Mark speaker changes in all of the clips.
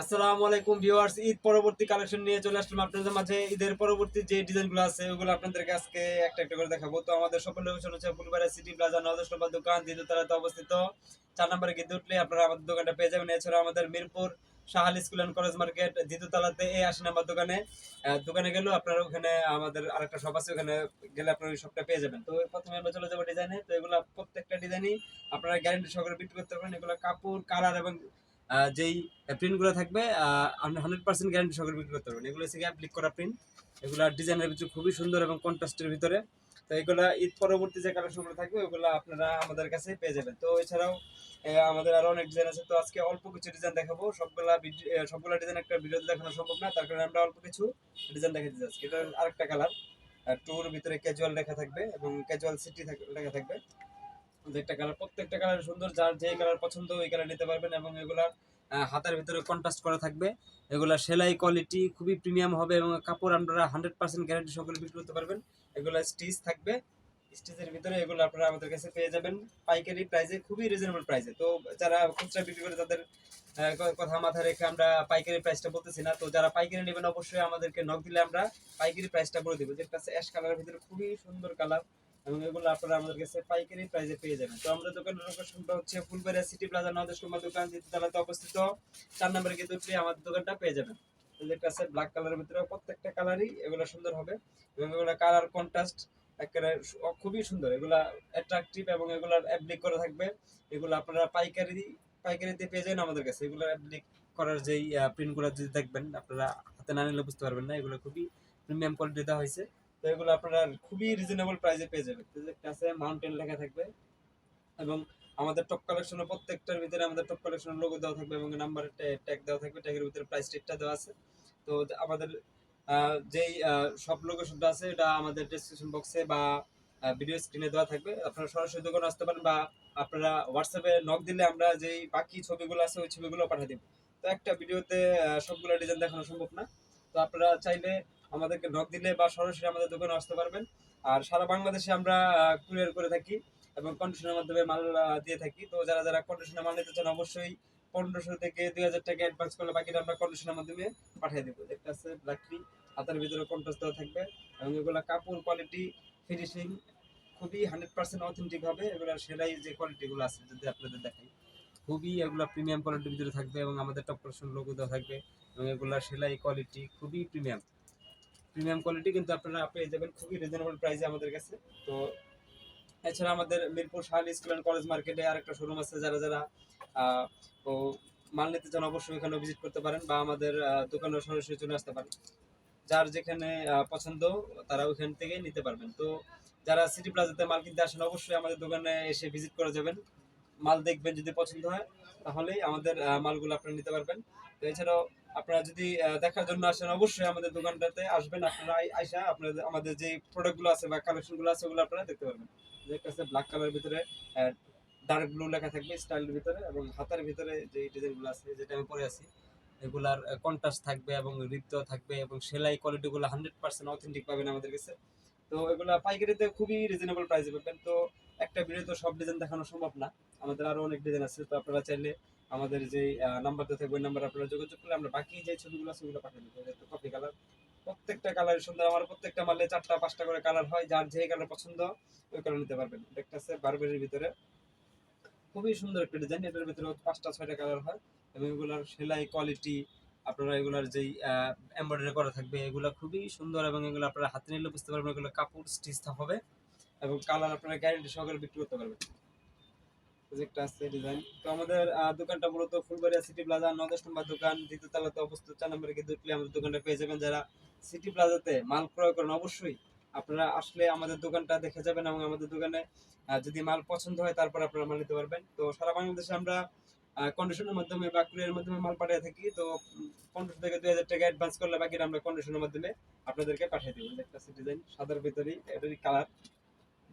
Speaker 1: আসসালামু আলাইকুম ভিউয়ার্স, ঈদ পরবর্তী কালেকশন নিয়ে চলে আসলাম আপনাদের মাঝে। ঈদের পরবর্তী যে ডিজাইনগুলো আছে, ওগুলো আপনাদেরকে আজকে একটা একটা করে দেখাবো। তো আমাদের সকল লোকেশন হচ্ছে ফুলবাড়ি সিটি প্লাজা দোকান দ্বিতীয়তলাতে অবস্থিত। চার নম্বরে গিয়ে আপনারা আমাদের দোকানটা পেয়ে যাবেন। এছাড়া আমাদের Mirpur Shahal school and college market দ্বিতীয়তলাতে এই আশি নম্বর দোকানে। দোকানে গেলেও আপনারা ওখানে আমাদের আরেকটা শপ আছে, ওখানে গেলে আপনারা ওই শপটা পেয়ে যাবেন। তো প্রথমে আমরা চলে যাব ডিজাইনে তো এগুলো প্রত্যেকটা ডিজাইনই আপনারা গ্যারেন্টি সহকারে বিক্রি করতে পারেন এগুলো কাপড় কালার এবং যেই প্রিন্টগুলো থাকবে হান্ড্রেড পার্সেন্ট গ্যারান্টি সহকারে বিক্রি করতে পারবেন। এগুলো হচ্ছে অ্যাপ্লিক করা প্রিন্ট এগুলো ডিজাইনের ভিতরে খুবই সুন্দর এবং কন্ট্রাস্টের ভিতরে। তো এগুলো ঈদ পরবর্তী যে কালেকশনগুলো থাকবে, ওগুলো আপনারা আমাদের কাছে পেয়ে যাবেন। তো এছাড়াও আমাদের আরও অনেক ডিজাইন আছে। তো আজকে অল্প কিছু ডিজাইন দেখাবো। সবগুলা সবগুলা ডিজাইন একটা ভিডিওতে দেখানো সম্ভব না। তার কারণে আমরা অল্প কিছু ডিজাইন দেখাতে যাচ্ছি এটা আরেকটা কালার টুর ভিতরে ক্যাজুয়াল লেখা থাকবে এবং ক্যাজুয়াল সিটি লেখা থাকবে। প্রত্যেকটা কালার প্রত্যেকটা কালার সুন্দর, যার যে কালার পছন্দ ওই কালার নিতে পারবেন এবং এগুলা হাতের ভিতরে কন্ট্রাস্ট করা থাকবে। এগুলা সেলাই কোয়ালিটি খুবই প্রিমিয়াম হবে এবং কাপড় আপনারা হান্ড্রেড পার্সেন্ট গ্যারান্টি সকলে বিক্রি করতে পারবেন। এগুলা স্টিচ থাকবে। স্টিচের ভিতরে এগুলো আপনারা আমাদের কাছে পেয়ে যাবেন। পাইকারি প্রাইসে খুবই রিজনেবল প্রাইসে তো যারা খুচরা বিক্রি করে তাদের কথা মাথায় রেখে আমরা পাইকারি প্রাইসটা বলতেছি না। তো যারা পাইকারি নেবেন অবশ্যই আমাদেরকে নক দিলে আমরা পাইকারি প্রাইসটা বলে দেবো। যেটা অ্যাশ কালারের ভিতরে খুবই সুন্দর কালার এবং এগুলো আপনারা আমাদের কাছে পাইকারি প্রাইসে পেয়ে যাবেন। তো আমাদের দোকানের লোকেশনটা হচ্ছে ফুলবাড়িয়া সিটি প্লাজা নদেশ কুমার দোকান দ্বিতীয়তলাতে অবস্থিত। চার নম্বরে কিন্তু উঠলে আমাদের দোকানটা পেয়ে যাবেন। যেটা আছে ব্ল্যাক কালারের ভিতরে প্রত্যেকটা কালারই এগুলো সুন্দর হবে এবং এগুলো কালার কন্ট্রাস্ট একেবারে খুবই সুন্দর। এগুলা অ্যাট্রাকটিভ এবং এগুলার অ্যাপ্লিক করা থাকবে। এগুলো আপনারা পাইকারি, পাইকারিতে পেয়ে যাবেন আমাদের কাছে। এগুলোর অ্যাপ্লিক করার যেই প্রিন্টগুলো যদি দেখবেন, আপনারা হাতে না নিলে বুঝতে পারবেন না। এগুলো খুবই প্রিমিয়াম কোয়ালিটি দেওয়া হয়েছে। তো এগুলো আপনারা খুবই রিজনেবল প্রাইসে পেয়ে যাবেন। আছে মাউন্টেন লেখা থাকবে এবং আমাদের টপ কালেকশনের প্রত্যেকটার ভিতরে আমাদের টপ কালেকশনের লোগো দেওয়া থাকবে এবং নাম্বারের ট্যাগ দেওয়া থাকবে ট্যাগের ভিতরে প্রাইস টেগটা দেওয়া আছে। তো আমাদের যেই সব লোকেশনটা আছে, এটা আমাদের ডেসক্রিপশন বক্সে বা ভিডিও স্ক্রিনে দেওয়া থাকবে। আপনারা সরাসরি দোকানে আসতে পারেন বা আপনারা হোয়াটসঅ্যাপে নক দিলে আমরা যেই বাকি ছবিগুলো আছে, ওই ছবিগুলো পাঠিয়ে দেবো। তো একটা ভিডিওতে সবগুলো ডিজাইন দেখানো সম্ভব না। তো আপনারা চাইলে আমাদেরকে নক দিলে বা সরাসরি আমাদের দোকানে আসতে পারবেন। আর সারা বাংলাদেশে আমরা কুরিয়ার করে থাকি এবং কন্ডিশনের মাধ্যমে মাল দিয়ে থাকি। তো যারা যারা কন্ডিশনের মাল নিতে চান, অবশ্যই পনেরোশো থেকে দুই হাজার টাকা অ্যাডভান্স করলে বাকিটা আমরা কন্ডিশনের মাধ্যমে পাঠিয়ে দেবো। দেখতে আছে ব্ল্যাকটি হাতের ভিতরে কন্ট্রাস্ট দেওয়া থাকবে এবং এগুলো কাপড় কোয়ালিটি ফিনিশিং খুবই হান্ড্রেড পার্সেন্ট অথেন্টিক হবে। এগুলোর সেলাই যে কোয়ালিটিগুলো আছে, যদি আপনাদের দেখাই। খুবই এগুলো প্রিমিয়াম কোয়ালিটির ভিতরে থাকবে এবং আমাদের টপ লোগো দেওয়া থাকবে। এবং এগুলোর সেলাই কোয়ালিটি খুবই প্রিমিয়াম প্রিমিয়াম কোয়ালিটি কিন্তু আপনারা পেয়ে যাবেন খুবই রিজনেবল প্রাইসে আমাদের কাছে। তো এছাড়া আমাদের Mirpur Shahali school and college মার্কেটে আরেকটা শোরুম আছে, যারা যারা ও মাল নিতে চান অবশ্যই এখানে ভিজিট করতে পারেন বা আমাদের দোকানে সরাসরি চলে আসতে পারেন। যার যেখানে পছন্দ তারা ওইখান থেকে নিতে পারবেন। তো যারা সিটি প্লাজাতে মাল কিনতে আসেন অবশ্যই আমাদের দোকানে এসে ভিজিট করে যাবেন। মাল দেখবেন যদি পছন্দ হয়। তাহলেই আমাদের মালগুলো আপনারা নিতে পারবেন। তো এছাড়াও আপনারা যদি দেখার জন্য আসেন, অবশ্যই আমাদের দোকানটাতে আসবেন। আপনারা আইসা আপনাদের, আমাদের যে প্রোডাক্টগুলো আছে বা কালেকশনগুলো আছে, ওগুলো আপনারা দেখতে পারবেন। যেটা আছে ব্ল্যাক কালারের ভিতরে ডার্ক ব্লু লেখা থাকবে স্টাইলের ভিতরে এবং হাতের ভিতরে যে ডিজাইনগুলো আছে, যেটা আমি পরে আছি, এগুলার কন্ট্রাস্ট থাকবে এবং রিপ্ত থাকবে এবং সেলাই কোয়ালিটিগুলো হান্ড্রেড পার্সেন্ট অথেন্টিক পাবেন আমাদের কাছে। তো এগুলা পাইকারিতে খুবই রিজনেবল প্রাইসে পাবেন। তো একটা ভিডিও তো সব ডিজাইন দেখানো সম্ভব না। আমাদের আরও অনেক ডিজাইন আছে, তো আপনারা চাইলে আমাদের যে নাম্বার দেওয়া থাকবে ওই নাম্বার আপনারা যোগাযোগ করলে আমরা বাকি যে ছবিগুলো আছে ওগুলো পাঠিয়ে দেবো। কপি কালার প্রত্যেকটা কালার সুন্দর। আমার প্রত্যেকটা মালে চারটা, পাঁচটা করে কালার হয়, যার যে কালার পছন্দ, ওই কালার নিতে পারবেন। একটা আছে বারবেরির ভিতরে। খুবই সুন্দর একটা ডিজাইন এটার ভিতরে পাঁচটা, ছয়টা কালার হয় এবং এগুলোর সেলাই কোয়ালিটি আপনারা এগুলার যেই এমব্রয়ডারি করা থাকবে, এগুলো খুবই সুন্দর এবং এগুলো আপনারা হাতে নিলে বুঝতে পারবেন এগুলো কাপড় স্টিচ হবে। এবং কালার আপনারা গ্যারেন্টি সহকারে বিক্রি করতে পারবেন। আছে ডিজাইন তো আমাদের দোকানটা মূলত ফুলবাড়িয়া সিটি প্লাজা দোকান, দ্বিতীয় তলাতে অবস্থিত, চার নম্বরে গিয়ে আমাদের দোকানটা পেয়ে যাবেন। যারা সিটি প্লাজাতে মাল ক্রয় করেন, অবশ্যই আপনারা আসলে আমাদের দোকানটা দেখে যাবেন এবং আমাদের দোকানে যদি মাল পছন্দ হয়, তারপর আপনারা মাল নিতে পারবেন। তো সারা বাংলাদেশে আমরা কন্ডিশনের মাধ্যমে বা মাধ্যমে মাল পাঠিয়ে থাকি। তো পনেরোশো থেকে দুই হাজার টাকা অ্যাডভান্স করলে বাকিটা আমরা কন্ডিশনের মাধ্যমে আপনাদেরকে পাঠিয়ে দেবো। একটা ডিজাইন সাদার ভিতরেই, এটারই কালার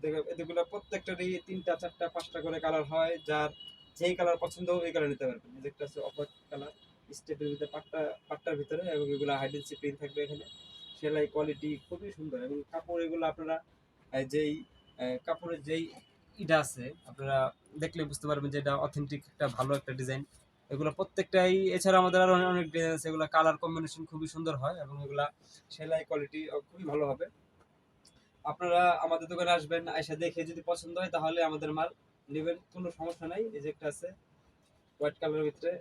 Speaker 1: এগুলো প্রত্যেকটারই তিনটা, চারটা, পাঁচটা করে কালার হয়, যার যেই কালার পছন্দ ওই কালার নিতে পারবেন একটা আছে অফার কালার স্টেপের ভিতরে পাট্টা, পাট্টার ভিতরে এবং এগুলো হাইডেন্সি প্রিন্ট থাকবে এখানে। সেলাই কোয়ালিটি খুবই সুন্দর এবং কাপড় এগুলো আপনারা যেই কাপড়ের যেই ইটা আছে, আপনারা দেখলে বুঝতে পারবেন যে এটা অথেন্টিক একটা ভালো একটা ডিজাইন এগুলো প্রত্যেকটাই, এছাড়া আমাদের আরও অনেক- অনেক ডিজাইন আছে, এগুলো কালার কম্বিনেশন খুবই সুন্দর হয় এবং এগুলা সেলাই কোয়ালিটি খুবই ভালো হবে। আপনারা আমাদের দোকানে আসবেন এসে দেখে যদি পছন্দ হয় তাহলে আমাদের মাল নেবেন, কোনো সমস্যা নাই। এই যে একটা আছে, হোয়াইট কালারের ভিতরে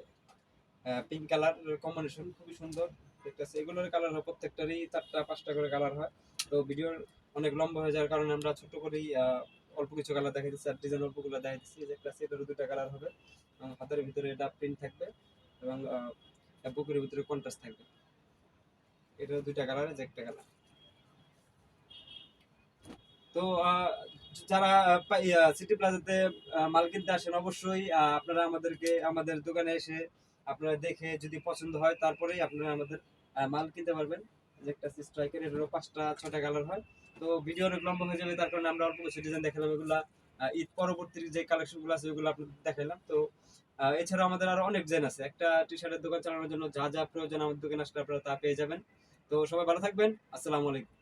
Speaker 1: পিঙ্ক কালার কম্বিনেশন খুবই সুন্দর আছে। এগুলোর কালার হয় প্রত্যেকটারই, চারটা, পাঁচটা করে কালার হয়। তো ভিডিওর অনেক লম্বা হয়ে যাওয়ার কারণে আমরা ছোট করেই অল্প কিছু কালার দেখাই দিচ্ছি আর ডিজাইন অল্পগুলো দেখাই দিচ্ছি যে একটা আছে, এটারও দুটা কালার হবে। হাতের ভিতরে এটা প্রিন্ট থাকবে এবং বুকের ভিতরে কন্ট্রাস্ট থাকবে। এটারও দুইটা কালার যে একটা কালার তো যারা সিটি প্লাজাতে মাল কিনতে আসেন অবশ্যই আপনারা আমাদেরকে আমাদের দোকানে এসে আপনারা দেখে যদি পছন্দ হয় তারপরেই আপনারা আমাদের মাল কিনতে পারবেন। একটা স্ট্রাইকের এটারও পাঁচটা ছটা কালার হয়। তো ভিডিও অনেক লম্বা হয়ে যাবে তার কারণে আমরা অল্প কিছু ডিজাইন দেখালাম। এগুলা ঈদ পরবর্তী যে কালেকশনগুলো আছে ওগুলো আপনাদের দেখালাম তো আহ, এছাড়াও আমাদের আরও অনেক ডিজাইন আছে। একটা টি শার্টের দোকান চালানোর জন্য যা যা প্রয়োজন আমাদের দোকানে আসলে আপনারা তা পেয়ে যাবেন। তো সবাই ভালো থাকবেন। আসসালামু আলাইকুম।